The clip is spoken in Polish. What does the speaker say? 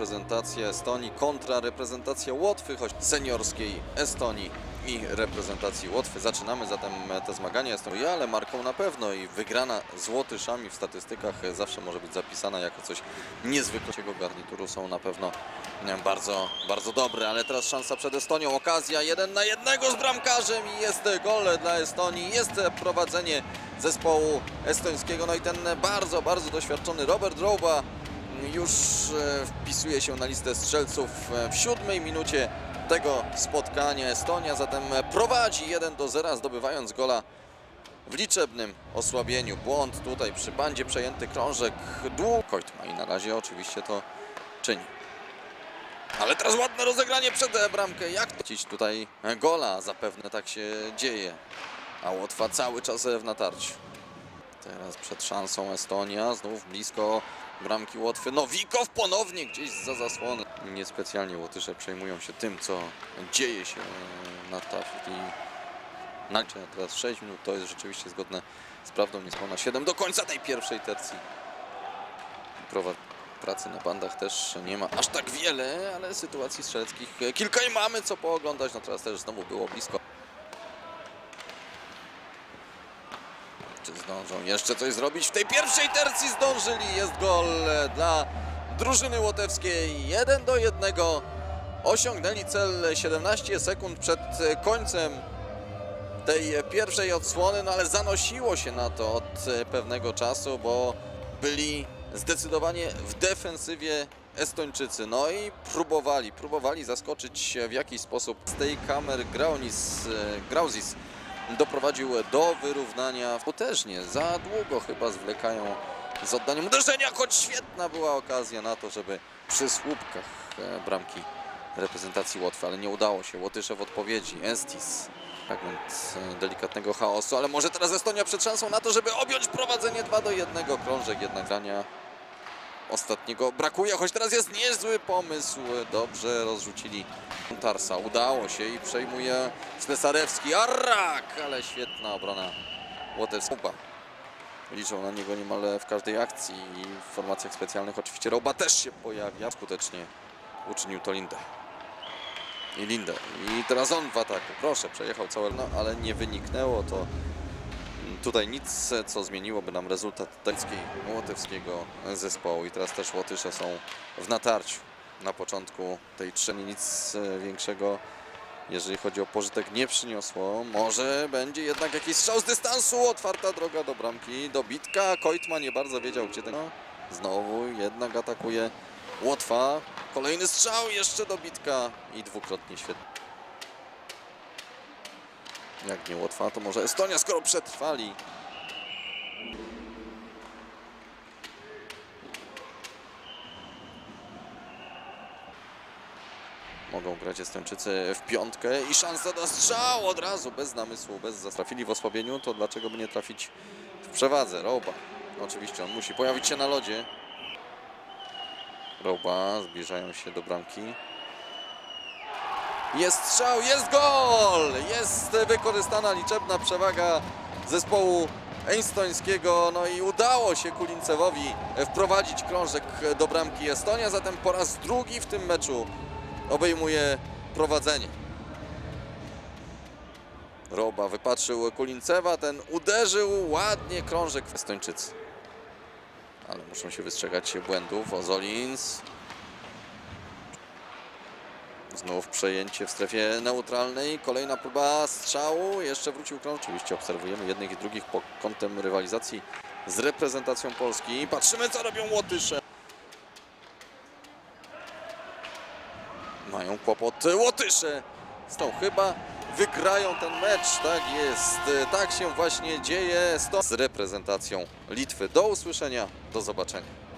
reprezentacja Estonii kontra reprezentacja Łotwy, choć seniorskiej Estonii i reprezentacji Łotwy. Zaczynamy zatem te zmagania Estonii, ale marką na pewno i wygrana z Łotyszami w statystykach zawsze może być zapisana jako coś niezwykłego garnituru. Są na pewno bardzo, bardzo dobre, ale teraz szansa przed Estonią. Okazja jeden na jednego z bramkarzem i jest gol dla Estonii. Jest prowadzenie zespołu estońskiego. No i ten bardzo, bardzo doświadczony Robert Roba już e, wpisuje się na listę strzelców e, w siódmej minucie tego spotkania. Estonia zatem prowadzi 1 do 0, zdobywając gola w liczebnym osłabieniu. Błąd tutaj przy bandzie przejęty krążek dług. Kojtma i na razie oczywiście to czyni. Ale teraz ładne rozegranie przed bramkę. Jak to cić tutaj gola? Zapewne tak się dzieje. A Łotwa cały czas w natarciu. Teraz przed szansą Estonia, znów blisko bramki Łotwy. Nowikow ponownie gdzieś za zasłony. Niespecjalnie Łotysze przejmują się tym, co dzieje się na tafli. Na teraz 6 minut to jest rzeczywiście zgodne z prawdą niespełna 7 do końca tej pierwszej tercji. Prowa pracy na bandach też nie ma aż tak wiele, ale sytuacji strzeleckich kilka i mamy co pooglądać. No teraz też znowu było blisko. Czy zdążą jeszcze coś zrobić? W tej pierwszej tercji zdążyli. Jest gol dla drużyny łotewskiej. 1 do 1. Osiągnęli cel 17 sekund przed końcem tej pierwszej odsłony, no ale zanosiło się na to od pewnego czasu, bo byli zdecydowanie w defensywie Estończycy. No i próbowali, próbowali zaskoczyć w jakiś sposób z tej kamer Graunis, Grauzis doprowadził do wyrównania. Potężnie, za długo chyba zwlekają z oddaniem uderzenia, choć świetna była okazja na to, żeby przy słupkach e, bramki reprezentacji Łotwy, ale nie udało się. Łotysze w odpowiedzi, Estis. Fragment e, delikatnego chaosu, ale może teraz Estonia przed szansą na to, żeby objąć prowadzenie 2 do 1. Krążek jednak grania ostatniego brakuje, choć teraz jest niezły pomysł. Dobrze rozrzucili Tarsa. Udało się i przejmuje Slesarewski. Arrak! Ale świetna obrona Łotewska. Liczą na niego niemal w każdej akcji i w formacjach specjalnych oczywiście Roba też się pojawia. Skutecznie uczynił to Lindę. I Lindę. I teraz on w ataku. Proszę, przejechał całe, no ale nie wyniknęło to tutaj nic, co zmieniłoby nam rezultat tajskiej łotewskiego zespołu. I teraz też Łotysze są w natarciu. Na początku tej trzemi nic e, większego, jeżeli chodzi o pożytek, nie przyniosło. Może będzie jednak jakiś strzał z dystansu. Otwarta droga do bramki. Dobitka. Kojtma nie bardzo wiedział, gdzie ten... No, znowu jednak atakuje Łotwa. Kolejny strzał, jeszcze dobitka i dwukrotnie świetnie. Jak nie Łotwa, to może Estonia, skoro przetrwali. Mogą grać Estończycy w piątkę i szansa na strzał od razu, bez namysłu, bez zastrafili w osłabieniu, to dlaczego by nie trafić w przewadze? Roba. Oczywiście on musi pojawić się na lodzie. Roba, zbliżają się do bramki. Jest strzał, jest gol! Jest wykorzystana liczebna przewaga zespołu estońskiego. No i udało się Kulincewowi wprowadzić krążek do bramki Estonia, zatem po raz drugi w tym meczu obejmuje prowadzenie. Roba wypatrzył Kulincewa, ten uderzył ładnie krążek w Estończycy. Ale muszą się wystrzegać błędów. Ozolins Znów przejęcie w strefie neutralnej. Kolejna próba strzału. Jeszcze wrócił krąg. Oczywiście obserwujemy jednych i drugich pod kątem rywalizacji z reprezentacją Polski. Patrzymy, co robią Łotysze. Mają kłopot Łotysze. Z tą chyba wygrają ten mecz. Tak jest. Tak się właśnie dzieje z reprezentacją Litwy. Do usłyszenia. Do zobaczenia.